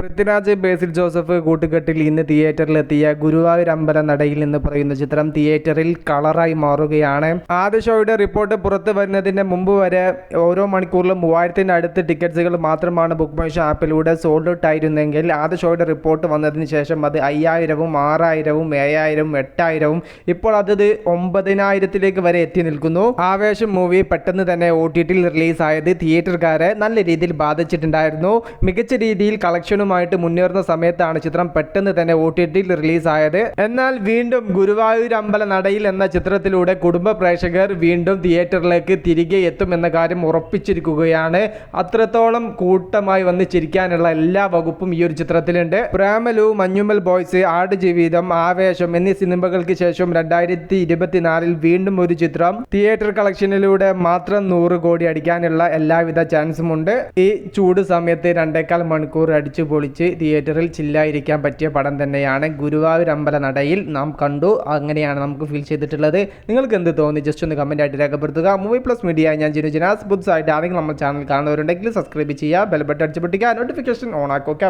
പൃഥ്വിരാജ് ബേസിൽ Joseph കൂട്ടുകെട്ടിൽ ഇന്ന് തിയേറ്ററിലെത്തിയ ഗുരുവായൂർ അമ്പല നടയിൽ എന്ന് പറയുന്ന ചിത്രം തിയേറ്ററിൽ കളറായി മാറുകയാണ്. ആദ്യ ഷോയുടെ റിപ്പോർട്ട് പുറത്തു വരുന്നതിന് മുമ്പ് വരെ ഓരോ മണിക്കൂറിലും മൂവായിരത്തിന് അടുത്ത് ടിക്കറ്റ്സുകൾ മാത്രമാണ് ബുക്ക് മൈ ഷോ ആപ്പിലൂടെ സോൾഡ് ഔട്ട് ആയിരുന്നെങ്കിൽ ആദ്യ ഷോയുടെ റിപ്പോർട്ട് വന്നതിന് ശേഷം അത് അയ്യായിരവും ആറായിരവും ഏഴായിരവും എട്ടായിരവും ഇപ്പോൾ അത് ഒമ്പതിനായിരത്തിലേക്ക് വരെ എത്തി നിൽക്കുന്നു. ആവേശം മൂവി പെട്ടെന്ന് തന്നെ ഒ ടി ടിയിൽ റിലീസായത് തിയേറ്ററുകാരെ നല്ല രീതിയിൽ ബാധിച്ചിട്ടുണ്ടായിരുന്നു. മികച്ച രീതിയിൽ കളക്ഷനുമായിട്ട് മുന്നേറുന്ന സമയത്താണ് ചിത്രം പെട്ടെന്ന് തന്നെ ഒ ടി ടിയിൽ റിലീസായത്. എന്നാൽ വീണ്ടും ഗുരുവായൂർ അമ്പല നടയിൽ എന്ന ചിത്രത്തിലൂടെ കുടുംബ പ്രേക്ഷകർ വീണ്ടും തിയേറ്ററിലേക്ക് തിരികെ എത്തും എന്ന കാര്യം ഉറപ്പിച്ചിരിക്കുകയാണ്. അത്രത്തോളം കൂട്ടമായി വന്ന് ചിരിക്കാനുള്ള എല്ലാ വകുപ്പും ഈ ഒരു ചിത്രത്തിലുണ്ട്. പ്രേമലു മഞ്ഞുമൽ ബോയ്സ് ആടുജീവിതം ആവേശം എന്നീ സിനിമകൾക്ക് ശേഷം രണ്ടായിരത്തി ഇരുപത്തിനാലിൽ വീണ്ടും ഒരു ചിത്രം. തിയേറ്റർ കളക്ഷനിലൂടെ മാത്രം നൂറ് കോടി അടിക്കാനുള്ള എല്ലാവിധ ചാൻസും ഉണ്ട്. ഈ ചൂട് സമയത്ത് രണ്ടേക്കാൽ മണിക്കൂർ അടിച്ചു പൊളിച്ച് തിയേറ്ററിൽ ചില്ലായിരിക്കാൻ പറ്റിയ പടം തന്നെയാണ് ഗുരുവായൂർ അമ്പല നടയിൽ നാം കണ്ടു. അങ്ങനെയാണ് നമുക്ക് ഫീൽ ചെയ്തിട്ടുള്ളത്. നിങ്ങൾക്ക് എന്ത് തോന്നി? ജസ്റ്റ് ഒന്ന് കമന്റ് ആയിട്ട് രേഖപ്പെടുത്തുക. മൂവി പ്ലസ് മീഡിയ ഞാൻ ജിനു ജിനാസ്. ബുദ്ധ്സായിട്ട് ആരെങ്കിലും നമ്മുടെ ചാനൽ കാണുന്നവരുണ്ടെങ്കിൽ സബ്സ്ക്രൈബ് ചെയ്യുക ബെൽബട്ട് അടിച്ചു പൊട്ടിക്കുക നോട്ടിഫിക്കേഷൻ ഓൺ ആക്കുക.